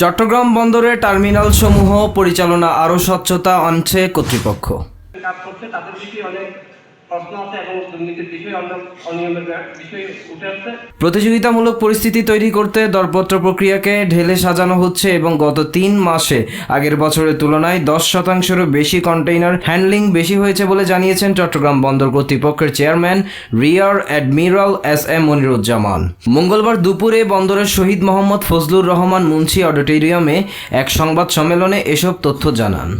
চট্টগ্রাম বন্দরে টার্মিনাল সমূহ পরিচালনা আরও স্বচ্ছতা আনছে কর্তৃপক্ষ। প্রতিযোগিতামূলক পরিস্থিতি তৈরি করতে দরপত্র প্রক্রিয়াকে ঢেলে সাজানো হচ্ছে এবং গত তিন মাসে আগের বছরের তুলনায় দশ শতাংশেরও বেশি কন্টেইনার হ্যান্ডলিং বেশি হয়েছে বলে জানিয়েছেন চট্টগ্রাম বন্দর কর্তৃপক্ষের chairman rear admiral S M Moniruzzaman. মঙ্গলবার দুপুরে বন্দরের শহীদ মোহাম্মদ ফজলুর রহমান মুন্সি অডিটোরিয়ামে এক সংবাদ সম্মেলনে এসব তথ্য জানান।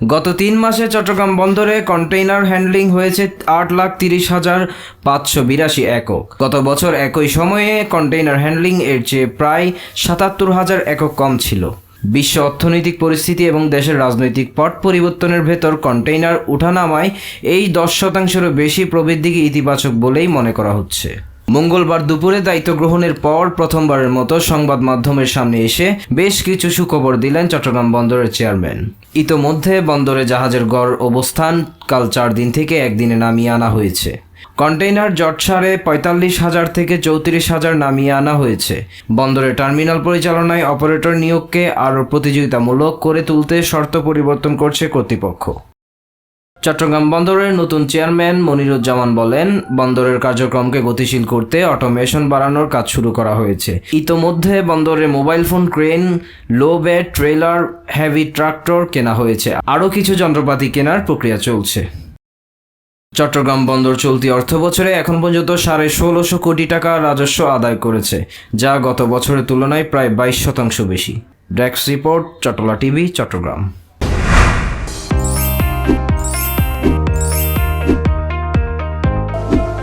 গত তিন মাসে চট্টগ্রাম বন্দরে কন্টেইনার হ্যান্ডলিং হয়েছে আট লাখ তিরিশ হাজার পাঁচশো বিরাশি একক। গত বছর একই সময়ে কন্টেইনার হ্যান্ডলিং এর চেয়ে প্রায় সাতাত্তর হাজার একক কম ছিল। বিশ্ব অর্থনৈতিক পরিস্থিতি এবং দেশের রাজনৈতিক পট পরিবর্তনের ভেতর কন্টেইনার উঠানামায় এই দশ শতাংশেরও বেশি প্রবৃদ্ধিকে ইতিবাচক বলেই মনে করা হচ্ছে। মঙ্গলবার দুপুরে দায়িত্ব গ্রহণের পর প্রথমবারের মতো সংবাদ মাধ্যমের সামনে এসে বেশ কিছু সুখবর দিলেন চট্টগ্রাম বন্দরের চেয়ারম্যান। ইতোমধ্যে বন্দরে জাহাজের গড় অবস্থান কাল চার দিন থেকে একদিনে নামিয়ে আনা হয়েছে। কন্টেইনার জটসারে পঁয়তাল্লিশ হাজার থেকে চৌত্রিশ হাজার নামিয়ে আনা হয়েছে। বন্দরে টার্মিনাল পরিচালনায় অপারেটর নিয়োগকে আরও প্রতিযোগিতামূলক করে তুলতে শর্ত পরিবর্তন করছে কর্তৃপক্ষ। চট্টগ্রাম বন্দরের নতুন চেয়ারম্যান মনিরুজ্জামান বলেন, বন্দরের কার্যক্রমকে গতিশীল করতে অটোমেশন বাড়ানোর কাজ শুরু করা হয়েছে। ইতোমধ্যে বন্দরে mobile phone, crane, low bed trailer, heavy tractor কেনা হয়েছে। আরও কিছু যন্ত্রপাতি কেনার প্রক্রিয়া চলছে। চট্টগ্রাম বন্দর চলতি অর্থ বছরে এখন পর্যন্ত সাড়ে ষোলোশো কোটি টাকা রাজস্ব আদায় করেছে, যা গত বছরের তুলনায় প্রায় বাইশ শতাংশ বেশি। Desk report, Chattala TV, Chattogram.